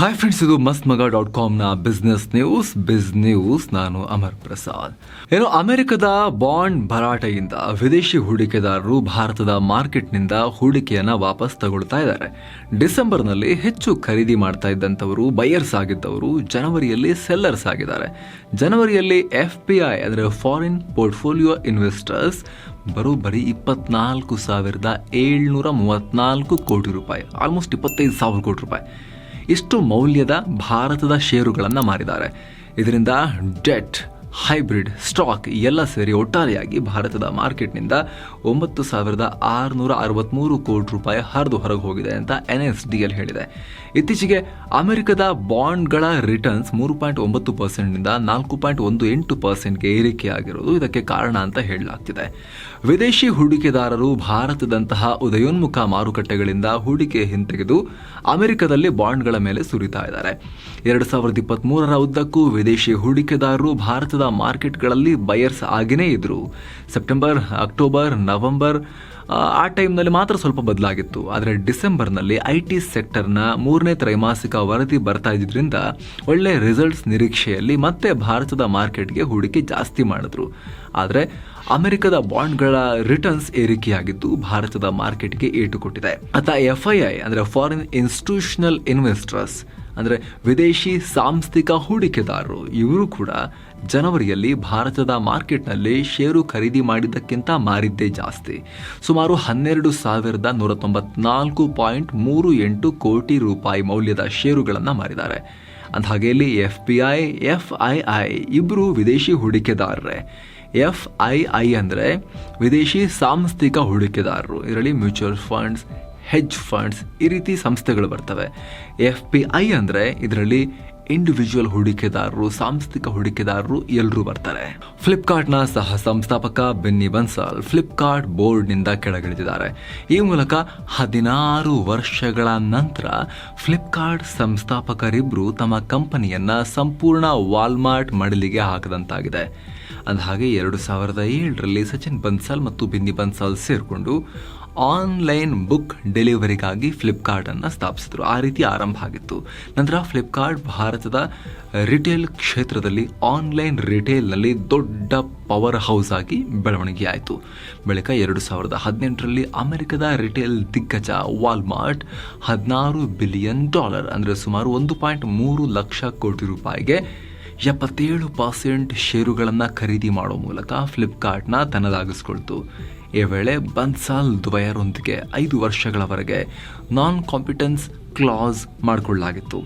Hi friends ಇದು ಮಸ್ತ್ Maga dot ಕಾಮ್ನ ಬಿಸ್ನೆಸ್ ನ್ಯೂಸ್ ಬಿಸ್ ನ್ಯೂಸ್ ನಾನು ಅಮರ್ ಪ್ರಸಾದ್. ಏನು, ಅಮೆರಿಕದ ಬಾಂಡ್ ಭರಾಟೆಯಿಂದ ವಿದೇಶಿ ಹೂಡಿಕೆದಾರರು ಭಾರತದ ಮಾರ್ಕೆಟ್ನಿಂದ ಹೂಡಿಕೆಯನ್ನ ವಾಪಸ್ ತಗೊಳ್ತಾ ಇದ್ದಾರೆ. ಡಿಸೆಂಬರ್ನಲ್ಲಿ ಹೆಚ್ಚು ಖರೀದಿ ಮಾಡ್ತಾ ಇದ್ದಂಥವರು ಬೈಯರ್ಸ್ ಆಗಿದ್ದವರು ಜನವರಿಯಲ್ಲಿ ಸೆಲ್ಲರ್ಸ್ ಆಗಿದ್ದಾರೆ. ಜನವರಿಯಲ್ಲಿ ಎಫ್ ಪಿ ಐ ಅಂದರೆ ಫಾರಿನ್ ಪೋರ್ಟ್ಫೋಲಿಯೋ ಇನ್ವೆಸ್ಟರ್ಸ್ ಬರೋಬ್ಬರಿ ಇಪ್ಪತ್ನಾಲ್ಕು ಸಾವಿರದ ಏಳ್ನೂರ ಮೂವತ್ನಾಲ್ಕು ಕೋಟಿ ರೂಪಾಯಿ ಆಲ್ಮೋಸ್ಟ್ ಇಪ್ಪತ್ತೈದು ಸಾವಿರ ಕೋಟಿ ರೂಪಾಯಿ. ಇಷ್ಟು ಮೌಲ್ಯದ ಭಾರತದ ಷೇರುಗಳನ್ನು ಮಾರಿದ್ದಾರೆ. ಇದರಿಂದ ಡೆಟ್, ಹೈಬ್ರಿಡ್, ಸ್ಟಾಕ್ ಎಲ್ಲ ಸೇರಿ ಒಟ್ಟಾರೆಯಾಗಿ ಭಾರತದ ಮಾರ್ಕೆಟ್ನಿಂದ ಒಂಬತ್ತು ಸಾವಿರದ ಆರುನೂರ ಅರವತ್ತ್ಮೂರು ಕೋಟಿ ರೂಪಾಯಿ ಹರಿದು ಹೊರಗೆ ಹೋಗಿದೆ ಅಂತ ಎನ್ ಎಸ್ ಡಿ ಎಲ್ ಹೇಳಿದೆ. ಇತ್ತೀಚೆಗೆ ಅಮೆರಿಕದ ಬಾಂಡ್ಗಳ ರಿಟರ್ನ್ಸ್ ಮೂರು ಪಾಯಿಂಟ್ ಒಂಬತ್ತು ಪರ್ಸೆಂಟ್ನಿಂದ ನಾಲ್ಕು ಪಾಯಿಂಟ್ ಒಂದು ಎಂಟು ಪರ್ಸೆಂಟ್ಗೆ ಏರಿಕೆಯಾಗಿರೋದು ಇದಕ್ಕೆ ಕಾರಣ ಅಂತ ಹೇಳಲಾಗ್ತಿದೆ. ವಿದೇಶಿ ಹೂಡಿಕೆದಾರರು ಭಾರತದಂತಹ ಉದಯೋನ್ಮುಖ ಮಾರುಕಟ್ಟೆಗಳಿಂದ ಹೂಡಿಕೆ ಹಿಂತೆಗೆದು ಅಮೆರಿಕದಲ್ಲಿ ಬಾಂಡ್ಗಳ ಮೇಲೆ ಸುರಿತಾ ಇದ್ದಾರೆ. ಎರಡು ಸಾವಿರದ ಇಪ್ಪತ್ತ್ಮೂರರ ಉದ್ದಕ್ಕೂ ವಿದೇಶಿ ಹೂಡಿಕೆದಾರರು ಭಾರತದ ಮಾರ್ಕೆಟ್ಗಳಲ್ಲಿ ಬಯರ್ಸ್ ಆಗಿನೇ ಇದ್ರು. ಸೆಪ್ಟೆಂಬರ್, ಅಕ್ಟೋಬರ್, ನವೆಂಬರ್ ಆ, ಟೈಮ್ನಲ್ಲಿ ಮಾತ್ರ ಸ್ವಲ್ಪ ಬದಲಾಗಿತ್ತು. ಆದರೆ ಡಿಸೆಂಬರ್ನಲ್ಲಿ ಐ ಟಿ ಸೆಕ್ಟರ್ನ ಮೂರನೇ ತ್ರೈಮಾಸಿಕ ವರದಿ ಬರ್ತಾ ಇದ್ದಿದ್ದರಿಂದ ಒಳ್ಳೆ ರಿಸಲ್ಟ್ಸ್ ನಿರೀಕ್ಷೆಯಲ್ಲಿ ಮತ್ತೆ ಭಾರತದ ಮಾರ್ಕೆಟ್ಗೆ ಹೂಡಿಕೆ ಜಾಸ್ತಿ ಮಾಡಿದ್ರು. ಆದರೆ ಅಮೆರಿಕದ ಬಾಂಡ್ಗಳ ರಿಟರ್ನ್ಸ್ ಏರಿಕೆಯಾಗಿದ್ದು ಭಾರತದ ಮಾರ್ಕೆಟ್ಗೆ ಏಟು ಕೊಟ್ಟಿದೆ. ಅಥವಾ ಎಫ್ ಐ ಐ ಅಂದರೆ ಫಾರಿನ್ ಇನ್ಸ್ಟಿಟ್ಯೂಷನಲ್ ಇನ್ವೆಸ್ಟರ್ಸ್ ಅಂದರೆ ವಿದೇಶಿ ಸಾಂಸ್ಥಿಕ ಹೂಡಿಕೆದಾರರು, ಇವರು ಕೂಡ ಜನವರಿಯಲ್ಲಿ ಭಾರತದ ಮಾರ್ಕೆಟ್ನಲ್ಲಿ ಷೇರು ಖರೀದಿ ಮಾಡಿದ್ದಕ್ಕಿಂತ ಮಾರಿದ್ದೇ ಜಾಸ್ತಿ. ಸುಮಾರು ಹನ್ನೆರಡು ಸಾವಿರದ ನೂರ ತೊಂಬತ್ನಾಲ್ಕು ಪಾಯಿಂಟ್ ಮೂರು ಎಂಟು ಕೋಟಿ ರೂಪಾಯಿ ಮೌಲ್ಯದ ಷೇರುಗಳನ್ನು ಮಾರಿದ್ದಾರೆ. ಅಂದಹಾಗೆ ಇಲ್ಲಿ F P I, F I I ಇಬ್ಬರು ವಿದೇಶಿ ಹೂಡಿಕೆದಾರರೇ. ಎಫ್ ಐ ಐ ಅಂದರೆ ವಿದೇಶಿ ಸಾಂಸ್ಥಿಕ ಹೂಡಿಕೆದಾರರು, ಇದರಲ್ಲಿ ಮ್ಯೂಚುವಲ್ ಫಂಡ್ಸ್ ಹೆಜ್ ಫಂಡ್ಸ್ ಈ ರೀತಿ ಸಂಸ್ಥೆಗಳು ಬರ್ತವೆ. ಎಫ್ ಪಿ ಐ ಅಂದರೆ ಇದರಲ್ಲಿ ಇಂಡಿವಿಜುವಲ್ ಹೂಡಿಕೆದಾರರು, ಸಾಂಸ್ಥಿಕ ಹೂಡಿಕೆದಾರರು ಎಲ್ಲರೂ ಬರ್ತಾರೆ. ಫ್ಲಿಪ್ಕಾರ್ಟ್ನ ಸಹ ಸಂಸ್ಥಾಪಕ ಬೆನ್ನಿ ಬನ್ಸಾಲ್ ಫ್ಲಿಪ್ಕಾರ್ಟ್ ಬೋರ್ಡ್ನಿಂದ ಕೆಳಗಿಳಿದಿದ್ದಾರೆ. ಈ ಮೂಲಕ ಹದಿನಾರು ವರ್ಷಗಳ ನಂತರ ಫ್ಲಿಪ್ಕಾರ್ಟ್ ಸಂಸ್ಥಾಪಕರಿಬ್ಬರು ತಮ್ಮ ಕಂಪನಿಯನ್ನು ಸಂಪೂರ್ಣ ವಾಲ್ಮಾರ್ಟ್ ಮಡಲಿಗೆ ಹಾಕದಂತಾಗಿದೆ. ಅಂದಹಾಗೆ ಎರಡು ಸಾವಿರದ ಏಳರಲ್ಲಿ ಸಚಿನ್ ಬನ್ಸಾಲ್ ಮತ್ತು ಬಿನ್ನಿ ಬನ್ಸಾಲ್ ಸೇರಿಕೊಂಡು ಆನ್ಲೈನ್ ಬುಕ್ ಡೆಲಿವರಿಗಾಗಿ ಫ್ಲಿಪ್ಕಾರ್ಟನ್ನು ಸ್ಥಾಪಿಸಿದರು. ಆ ರೀತಿ ಆರಂಭ ಆಗಿತ್ತು. ನಂತರ ಫ್ಲಿಪ್ಕಾರ್ಟ್ ಭಾರತದ ರಿಟೇಲ್ ಕ್ಷೇತ್ರದಲ್ಲಿ ಆನ್ಲೈನ್ ರಿಟೇಲ್ನಲ್ಲಿ ದೊಡ್ಡ ಪವರ್ ಹೌಸ್ ಆಗಿ ಬೆಳವಣಿಗೆ ಆಯಿತು. ಬಳಿಕ ಎರಡು ಸಾವಿರದ ಹದಿನೆಂಟರಲ್ಲಿ ಅಮೆರಿಕದ ರಿಟೇಲ್ ದಿಗ್ಗಜ ವಾಲ್ಮಾರ್ಟ್ ಹದಿನಾರು ಬಿಲಿಯನ್ ಡಾಲರ್ ಅಂದರೆ ಸುಮಾರು ಒಂದು ಪಾಯಿಂಟ್ ಮೂರು ಲಕ್ಷ ಕೋಟಿ ರೂಪಾಯಿಗೆ ಎಪ್ಪತ್ತೇಳು ಪರ್ಸೆಂಟ್ ಷೇರುಗಳನ್ನು ಖರೀದಿ ಮಾಡೋ ಮೂಲಕ ಫ್ಲಿಪ್ಕಾರ್ಟ್ನ ತನ್ನದಾಗಿಸ್ಕೊಳ್ತು. ಈ ವೇಳೆ ಬನ್ಸಾಲ್ ದ್ವಯರೊಂದಿಗೆ ಐದು ವರ್ಷಗಳವರೆಗೆ ನಾನ್ ಕಾಂಪಿಟೆನ್ಸ್ ಕ್ಲಾಸ್ ಮಾಡಿಕೊಳ್ಳಲಾಗಿತ್ತು.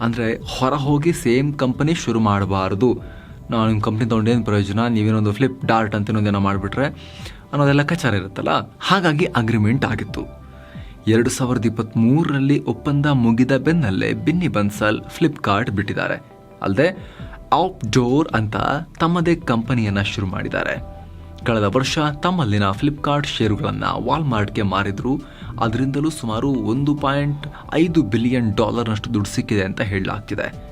ಅಂದರೆ ಹೊರ ಹೋಗಿ ಸೇಮ್ ಕಂಪನಿ ಶುರು ಮಾಡಬಾರ್ದು. ನಾನು ನಿಮ್ಮ ಕಂಪ್ನಿ ತೊಗೊಂಡೇನು ಪ್ರಯೋಜನ? ನೀವೇನೊಂದು ಫ್ಲಿಪ್ ಡಾರ್ಟ್ ಅಂತ ಇನ್ನೊಂದೇನೋ ಮಾಡಿಬಿಟ್ರೆ ಅನ್ನೋದೆಲ್ಲ ಕಚಾರ ಇರುತ್ತಲ್ಲ? ಹಾಗಾಗಿ ಅಗ್ರಿಮೆಂಟ್ ಆಗಿತ್ತು. ಎರಡು ಸಾವಿರದ ಇಪ್ಪತ್ತ್ಮೂರರಲ್ಲಿ ಒಪ್ಪಂದ ಮುಗಿದ ಬೆನ್ನಲ್ಲೇ ಬಿನ್ನಿ ಬನ್ಸಲ್ ಫ್ಲಿಪ್ಕಾರ್ಟ್ ಬಿಟ್ಟಿದ್ದಾರೆ. ಅಲ್ಲದೆ ಔಟ್ ಡೋರ್ ಅಂತ ತಮ್ಮದೇ ಕಂಪನಿಯನ್ನು ಶುರು ಮಾಡಿದ್ದಾರೆ. ಕಳೆದ ವರ್ಷ ತಮ್ಮಲ್ಲಿನ ಫ್ಲಿಪ್ಕಾರ್ಟ್ ಷೇರುಗಳನ್ನು ವಾಲ್ಮಾರ್ಟ್ಗೆ ಮಾರಿದ್ರು. ಅದರಿಂದಲೂ ಸುಮಾರು ಒಂದು ಪಾಯಿಂಟ್ ಐದು ಬಿಲಿಯನ್ ಡಾಲರ್ನಷ್ಟು ದುಡ್ಡು ಸಿಕ್ಕಿದೆ ಅಂತ ಹೇಳಲಾಗ್ತಿದೆ.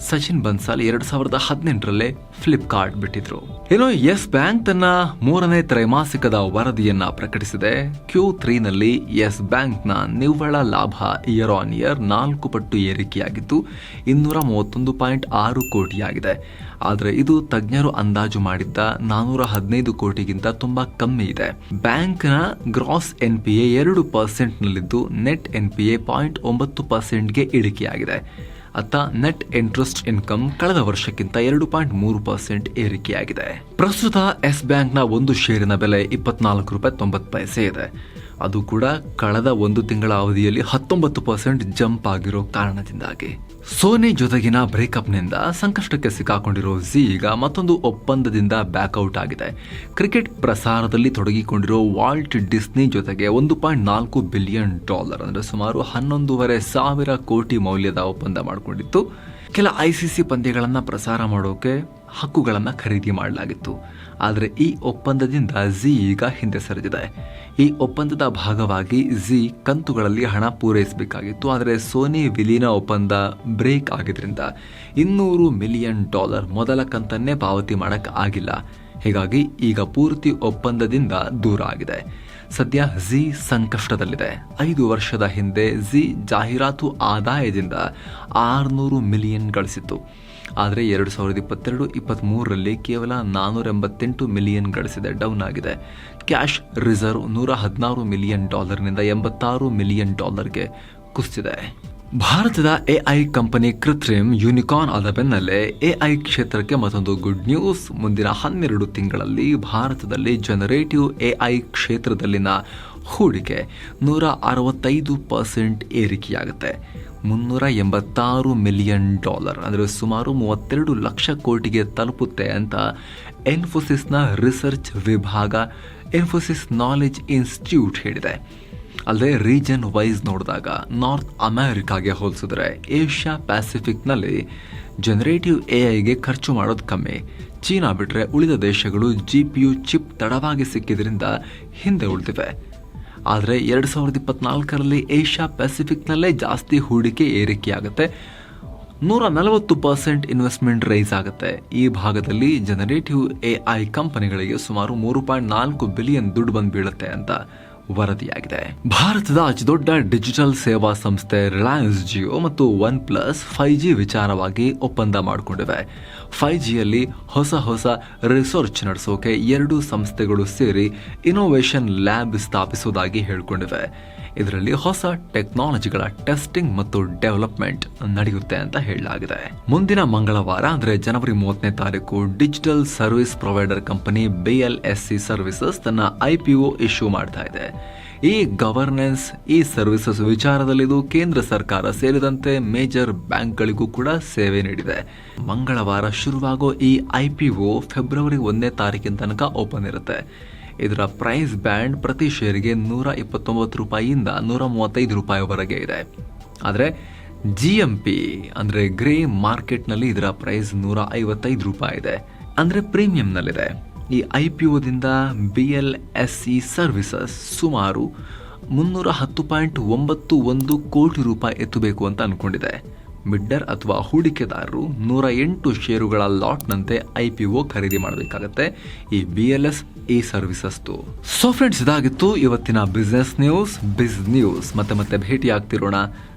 ಸಚಿನ್ ಬನ್ಸಾಲ್ ಎರಡ್ ಸಾವಿರದ ಹದಿನೆಂಟರಲ್ಲೇ ಫ್ಲಿಪ್ಕಾರ್ಟ್ ಬಿಟ್ಟಿದ್ರು. ಇನ್ನು ಯೆಸ್ ಬ್ಯಾಂಕ್ ತನ್ನ ಮೂರನೇ ತ್ರೈಮಾಸಿಕದ ವರದಿಯನ್ನ ಪ್ರಕಟಿಸಿದೆ. ಕ್ಯೂ ತ್ರೀನಲ್ಲಿ ಎಸ್ ಬ್ಯಾಂಕ್ನ ನಿವ್ವಳ ಲಾಭ ಇಯರ್ ಆನ್ ಇಯರ್ ನಾಲ್ಕು ಪಟ್ಟು ಏರಿಕೆಯಾಗಿದ್ದು ಇನ್ನೂರ ಮೂವತ್ತೊಂದು ಪಾಯಿಂಟ್ ಆರು ಕೋಟಿಯಾಗಿದೆ. ಆದರೆ ಇದು ತಜ್ಞರು ಅಂದಾಜು ಮಾಡಿದ್ದ ನಾನೂರ ಹದಿನೈದು ಕೋಟಿಗಿಂತ ತುಂಬಾ ಕಮ್ಮಿ ಇದೆ. ಬ್ಯಾಂಕ್ನ ಗ್ರಾಸ್ ಎನ್ ಪಿ ಎ ಎರಡು ಪರ್ಸೆಂಟ್ನಲ್ಲಿದ್ದು net N P A point ಒಂಬತ್ತು ಪರ್ಸೆಂಟ್ಗೆ ಇಳಿಕೆಯಾಗಿದೆ. ಅತ್ತ ನೆಟ್ ಇಂಟ್ರೆಸ್ಟ್ ಇನ್ಕಮ್ ಕಳೆದ ವರ್ಷಕ್ಕಿಂತ ಎರಡು ಪಾಯಿಂಟ್ ಮೂರು ಪರ್ಸೆಂಟ್ ಏರಿಕೆಯಾಗಿದೆ. ಪ್ರಸ್ತುತ ಎಸ್ ಬ್ಯಾಂಕ್ನ ಒಂದು ಷೇರಿನ ಬೆಲೆ ಇಪ್ಪತ್ನಾಲ್ಕು ರೂಪಾಯಿ ತೊಂಬತ್ತು ಪೈಸೆ ಇದೆ. ಅದು ಕೂಡ ಕಳೆದ ಒಂದು ತಿಂಗಳ ಅವಧಿಯಲ್ಲಿ ಹತ್ತೊಂಬತ್ತು ಪರ್ಸೆಂಟ್ ಜಂಪ್ ಆಗಿರೋ ಕಾರಣದಿಂದಾಗಿ. ಸೋನಿ ಜೊತೆಗಿನ ಬ್ರೇಕಪ್ನಿಂದ ಸಂಕಷ್ಟಕ್ಕೆ ಸಿಕ್ಕಾಕೊಂಡಿರೋ ಝಿ ಈಗ ಮತ್ತೊಂದು ಒಪ್ಪಂದದಿಂದ ಬ್ಯಾಕ್ಔಟ್ ಆಗಿದೆ. ಕ್ರಿಕೆಟ್ ಪ್ರಸಾರದಲ್ಲಿ ತೊಡಗಿಕೊಂಡಿರೋ ವಾಲ್ಟ್ ಡಿಸ್ನಿ ಜೊತೆಗೆ ಒಂದು ಪಾಯಿಂಟ್ ನಾಲ್ಕು ಬಿಲಿಯನ್ ಡಾಲರ್ ಅಂದರೆ ಸುಮಾರು ಹನ್ನೊಂದೂವರೆ ಸಾವಿರ ಕೋಟಿ ಮೌಲ್ಯದ ಒಪ್ಪಂದ ಮಾಡಿಕೊಂಡಿತ್ತು. ಕೆಲ ಐ ಸಿ ಸಿ ಪಂದ್ಯಗಳನ್ನು ಪ್ರಸಾರ ಮಾಡೋಕೆ ಹಕ್ಕುಗಳನ್ನು ಖರೀದಿ ಮಾಡಲಾಗಿತ್ತು. ಆದರೆ ಈ ಒಪ್ಪಂದದಿಂದ ಝಿ ಈಗ ಹಿಂದೆ ಸರಿದಿದೆ. ಈ ಒಪ್ಪಂದದ ಭಾಗವಾಗಿ ಝಿ ಕಂತುಗಳಲ್ಲಿ ಹಣ ಪೂರೈಸಬೇಕಾಗಿತ್ತು. ಆದರೆ ಸೋನಿ ವಿಲೀನ ಒಪ್ಪಂದ ಬ್ರೇಕ್ ಆಗಿದ್ದರಿಂದ ಇನ್ನೂರು ಮಿಲಿಯನ್ ಡಾಲರ್ ಮೊದಲ ಕಂತನ್ನೇ ಪಾವತಿ ಮಾಡಕ್ಕೆ ಆಗಿಲ್ಲ. ಹೀಗಾಗಿ ಈಗ ಪೂರ್ತಿ ಒಪ್ಪಂದದಿಂದ ದೂರ ಆಗಿದೆ. ಸದ್ಯ ಝಿ ಸಂಕಷ್ಟದಲ್ಲಿದೆ. ಐದು ವರ್ಷದ ಹಿಂದೆ ಝಿ ಜಾಹೀರಾತು ಆದಾಯದಿಂದ ಆರುನೂರು ಮಿಲಿಯನ್ ಗಳಿಸಿತ್ತು. ಆದರೆ ಎರಡು ಸಾವಿರದ ಇಪ್ಪತ್ತೆರಡು ಇಪ್ಪತ್ತ್ಮೂರರಲ್ಲಿ ಕೇವಲ ನಾನ್ನೂರ ಎಂಬತ್ತೆಂಟು ಮಿಲಿಯನ್ ಗಳಿಸಿದೆ ಡೌನ್ ಆಗಿದೆ. ಕ್ಯಾಶ್ ರಿಸರ್ವ್ ನೂರ ಹದಿನಾರು ಮಿಲಿಯನ್ ಡಾಲರ್ನಿಂದ ಎಂಬತ್ತಾರು ಮಿಲಿಯನ್ ಡಾಲರ್ಗೆ ಕುಸಿದಿದೆ. ಭಾರತದ ಎಐ ಕಂಪನಿ ಕೃತ್ರಿಮ್ ಯೂನಿಕಾರ್ನ್ ಆದ ಬೆನ್ನಲ್ಲೇ ಎಐ ಕ್ಷೇತ್ರಕ್ಕೆ ಮತ್ತೊಂದು ಗುಡ್ ನ್ಯೂಸ್. ಮುಂದಿನ ಹನ್ನೆರಡು ತಿಂಗಳಲ್ಲಿ ಭಾರತದಲ್ಲಿ ಜನರೇಟಿವ್ ಎಐ ಕ್ಷೇತ್ರದಲ್ಲಿನ ಹೂಡಿಕೆ ನೂರ ಅರವತ್ತೈದು ಪರ್ಸೆಂಟ್ ಏರಿಕೆಯಾಗುತ್ತೆ. ಮುನ್ನೂರ ಎಂಬತ್ತಾರು ಮಿಲಿಯನ್ ಡಾಲರ್, ಅಂದರೆ ಸುಮಾರು ಮೂವತ್ತೆರಡು ಲಕ್ಷ ಕೋಟಿಗೆ ತಲುಪುತ್ತೆ ಅಂತ ಎನ್ಫೋಸಿಸ್ನ ರಿಸರ್ಚ್ ವಿಭಾಗ ಎನ್ಫೋಸಿಸ್ ನಾಲೆಜ್ ಇನ್ಸ್ಟಿಟ್ಯೂಟ್ ಹೇಳಿದೆ. ಅಲ್ಲದೆ ರೀಜನ್ ವೈಸ್ ನೋಡಿದಾಗ ನಾರ್ತ್ ಅಮೆರಿಕಾಗೆ ಹೋಲಿಸಿದ್ರೆ ಏಷ್ಯಾ ಪ್ಯಾಸಿಫಿಕ್ನಲ್ಲಿ ಜನರೇಟಿವ್ ಎ ಐಗೆ ಖರ್ಚು ಮಾಡೋದು ಕಮ್ಮಿ. ಚೀನಾ ಬಿಟ್ಟರೆ ಉಳಿದ ದೇಶಗಳು ಜಿ ಪಿ ಯು ಚಿಪ್ ತಡವಾಗಿ ಸಿಕ್ಕಿದ್ರಿಂದ ಹಿಂದೆ ಉಳಿದಿವೆ. ಆದರೆ ಎರಡು ಸಾವಿರದ ಇಪ್ಪತ್ನಾಲ್ಕರಲ್ಲಿ ಏಷ್ಯಾ ಪೆಸಿಫಿಕ್ನಲ್ಲೇ ಜಾಸ್ತಿ ಹೂಡಿಕೆ ಏರಿಕೆಯಾಗುತ್ತೆ. ನೂರ ನಲವತ್ತು ಪರ್ಸೆಂಟ್ ಇನ್ವೆಸ್ಟ್ಮೆಂಟ್ ರೈಸ್ ಆಗುತ್ತೆ. ಈ ಭಾಗದಲ್ಲಿ ಜನರೇಟಿವ್ ಎ ಐ ಕಂಪನಿಗಳಿಗೆ ಸುಮಾರು ಮೂರು ಪಾಯಿಂಟ್ ನಾಲ್ಕು ಬಿಲಿಯನ್ ದುಡ್ಡು ಬಂದು ಬೀಳುತ್ತೆ ಅಂತ ವರದಿಯಾಗಿದೆ. ಭಾರತದ ಅತಿದೊಡ್ಡ ಡಿಜಿಟಲ್ ಸೇವಾ ಸಂಸ್ಥೆ ರಿಲಯನ್ಸ್ ಜಿಯೋ ಮತ್ತು ಒನ್ ಪ್ಲಸ್ ಫೈವ್ ಜಿ ವಿಚಾರವಾಗಿ ಒಪ್ಪಂದ ಮಾಡಿಕೊಂಡಿವೆ. ಫೈವ್ ಜಿಯಲ್ಲಿ ಹೊಸ ಹೊಸ ರಿಸರ್ಚ್ ನಡೆಸೋಕೆ ಎರಡು ಸಂಸ್ಥೆಗಳು ಸೇರಿ ಇನೋವೇಷನ್ ಲ್ಯಾಬ್ ಸ್ಥಾಪಿಸುವುದಾಗಿ ಹೇಳಿಕೊಂಡಿವೆ. ಇದರಲ್ಲಿ ಹೊಸ ಟೆಕ್ನಾಲಜಿಗಳ ಟೆಸ್ಟಿಂಗ್ ಮತ್ತು ಡೆವಲಪ್ಮೆಂಟ್ ನಡೆಯುತ್ತೆ ಅಂತ ಹೇಳಲಾಗಿದೆ. ಮುಂದಿನ ಮಂಗಳವಾರ, ಅಂದ್ರೆ ಜನವರಿ ಮೂವತ್ತನೇ ತಾರೀಕು digital service provider company B S C services ತನ್ನ ಐ ಪಿ ಇಶ್ಯೂ ಮಾಡ್ತಾ ಇದೆ. ಈ ಗವರ್ನೆನ್ಸ್ ಈ ಸರ್ವಿಸಸ್ ವಿಚಾರದಲ್ಲಿದು ಕೇಂದ್ರ ಸರ್ಕಾರ ಸೇರಿದಂತೆ ಮೇಜರ್ ಬ್ಯಾಂಕ್ಗಳಿಗೂ ಕೂಡ ಸೇವೆ ನೀಡಿದೆ. ಮಂಗಳವಾರ ಶುರುವಾಗೋ ಈ ಐ ಪಿ ಒ ಫೆಬ್ರವರಿ ಒಂದನೇ ತಾರೀಕಿನ ತನಕ ಓಪನ್ ಇರುತ್ತೆ. ಇದರ ಪ್ರೈಸ್ ಬ್ಯಾಂಡ್ ಪ್ರತಿ ಶೇರ್ಗೆ ನೂರ ಇಪ್ಪತ್ತೊಂಬತ್ತು ರೂಪಾಯಿಯಿಂದ ನೂರ ಮೂವತ್ತೈದು ರೂಪಾಯಿವರೆಗೆ ಇದೆ. ಆದರೆ ಜಿ ಎಂ ಪಿ ಅಂದರೆ ಗ್ರೇ ಮಾರ್ಕೆಟ್ನಲ್ಲಿ ಇದರ ಪ್ರೈಸ್ ನೂರ ಐವತ್ತೈದು ರೂಪಾಯಿ ಇದೆ. ಅಂದರೆ ಪ್ರೀಮಿಯಂನಲ್ಲಿದೆ ಈ I P ಒದಿಂದ B L S C services ಸುಮಾರು ಮುನ್ನೂರ ಹತ್ತು ಪಾಯಿಂಟ್ ಒಂಬತ್ತು ಒಂದು ಕೋಟಿ ರೂಪಾಯಿ ಎತ್ತಬೇಕು ಅಂತ ಅಂದ್ಕೊಂಡಿದೆ ಮಿಡ್ಡರ್ ಅಥವಾ ಹೂಡಿಕೆದಾರರು ನೂರ ಎಂಟು ಷೇರುಗಳ ಲಾಟ್ನಂತೆ ಐ ಪಿ ಒ ಖರೀದಿ ಮಾಡಬೇಕಾಗತ್ತೆ ಈ ಬಿ ಎಲ್ ಎಸ್ ಇ ಸರ್ವಿಸಸ್ದು. ಸೊ ಫ್ರೆಂಡ್ಸ್ ಇದಾಗಿತ್ತು ಇವತ್ತಿನ ಬಿಸ್ನೆಸ್ ನ್ಯೂಸ್ ಬಿಸ್ ನ್ಯೂಸ್ ಮತ್ತೆ ಮತ್ತೆ ಭೇಟಿ ಆಗ್ತಿರೋಣ